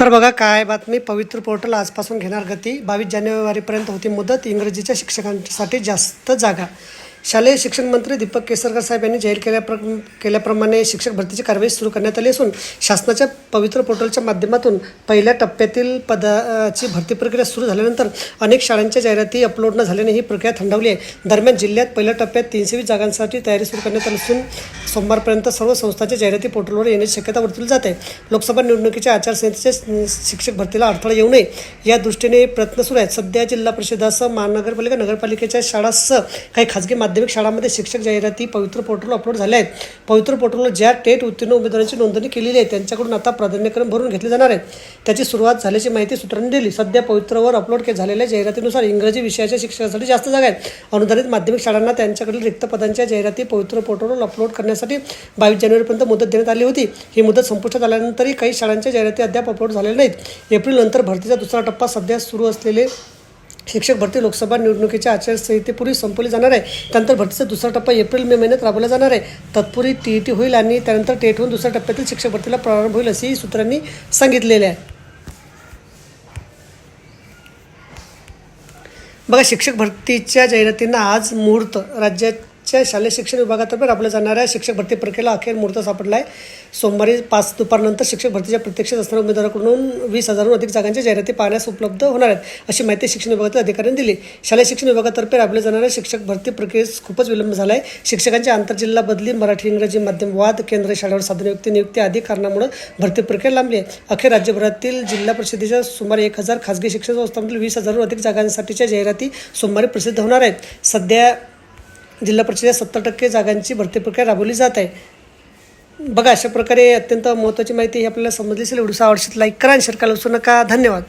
तर बघा काय बातमी? पवित्र पोर्टल आजपासून घेणार गती. बावीस जानेवारीपर्यंत होती मुदत. इंग्रजीच्या शिक्षकांसाठी जास्त जागा. शालेय शिक्षण मंत्री दीपक केसरकर साहेब यांनी जाहीर केल्याप्र केल्याप्रमाणे शिक्षक भरतीची कारवाई सुरू करण्यात आली असून शासनाच्या पवित्र पोर्टलच्या माध्यमातून पहिल्या टप्प्यातील पदाची भरती प्रक्रिया सुरू झाल्यानंतर अनेक शाळांच्या जाहिराती अपलोड न झाल्याने ही प्रक्रिया थंडावली आहे. दरम्यान जिल्ह्यात पहिल्या टप्प्यात तीनशे वीस जागांसाठी तयारी सुरू करण्यात आली असून सोमवारपर्यंत सर्व संस्थांच्या जाहिराती पोर्टलवर येण्याची शक्यता वर्तवली जाते लोकसभा निवडणुकीच्या आचारसंहितेच्या शिक्षक भरतीला अडथळा येऊ नये या दृष्टीने प्रयत्न सुरू आहेत. सध्या जिल्हा परिषदासह महानगरपालिका नगरपालिकेच्या शाळासह काही खाजगी माध्यमिक शाळांमध्ये शिक्षक जाहिराती पवित्र पोर्टल अपलोड झाल्या आहेत. पवित्र पोर्टलवर ज्या टेट उत्तीर्ण उमेदवारांची नोंदणी केलेली आहे त्यांच्याकडून आता प्राधान्यक्रम भरून घेतले जाणार आहे त्याची सुरुवात झाल्याची माहिती सूत्रांनी दिली. सध्या पवित्रवर अपलोड झालेल्या जाहिरातीनुसार इंग्रजी विषयाच्या शिक्षणासाठी जास्त जागा आहेत अनुदानित माध्यमिक शाळांना त्यांच्याकडील रिक्त पदांच्या जाहिराती पवित्र पोर्टलवर अपलोड करण्यासाठी बावीस जानेवारीपर्यंत मुदत देण्यात आली होती. ही मुदत संपुष्टात आल्यानंतरही काही शाळांच्या जाहिराती अद्याप अपलोड झालेल्या नाहीत. एप्रिलनंतर भरतीचा दुसरा टप्पा सध्या सुरू असलेले शिक्षक भरती लोकसभा निवडणुकीच्या आचारसंहितेपूर्वी संपवली जाणार आहे. त्यानंतर भरतीचा दुसरा टप्पा एप्रिल मे महिन्यात राबवला जाणार आहे. तत्पूर्वी टी ई टी होईल आणि त्यानंतर टेट होऊन दुसऱ्या टप्प्यातील शिक्षक भरतीला प्रारंभ होईल असेही सूत्रांनी सांगितलेले आहे. बघा शिक्षक भरतीच्या जाहिरातींना आज मुहूर्त राज्यात च्या शालेय शिक्षण विभागातर्फे राबवल्या जाणाऱ्या शिक्षक भरती प्रक्रियेला अखेर मुहूर्त सापडला आहे. सोमवारी पाच दुपारनंतर शिक्षक भरतीच्या प्रत्यक्षात असणाऱ्या उमेदवाराकडून वीस हजारहून अधिक जागांच्या जाहिराती पाहण्यास उपलब्ध होणार आहेत अशी माहिती शिक्षण विभागातील अधिकाऱ्यांनी दिली. शालेय शिक्षण विभागातर्फे राबवल्या जाणाऱ्या शिक्षक भरती प्रक्रियेस खूपच विलंब झाला आहे शिक्षकांच्या आंतरजिल्हा बदली मराठी इंग्रजी माध्यम वाद केंद्र शाळेवर साधनयुक्ती नियुक्ती आदी कारणामुळे भरती प्रक्रिया लांबली आहे. अखेर राज्यभरातील जिल्हा परिषदेच्या सुमारे एक हजार खासगी शिक्षण संस्थांमधील वीस हजारहून अधिक जागांसाठीच्या जाहिराती सोमवारी प्रसिद्ध होणार आहेत. सध्या जिल्हा परिषदेत सत्तर टक्के जागांची भरती प्रक्रिया राबवली जात आहे. बघा अशा प्रकारे अत्यंत महत्त्वाची माहिती ही आपल्याला समजली असेल व्हिडिओ आवडशीत लाईक करा आणि शेअर करायला विसरू नका. धन्यवाद.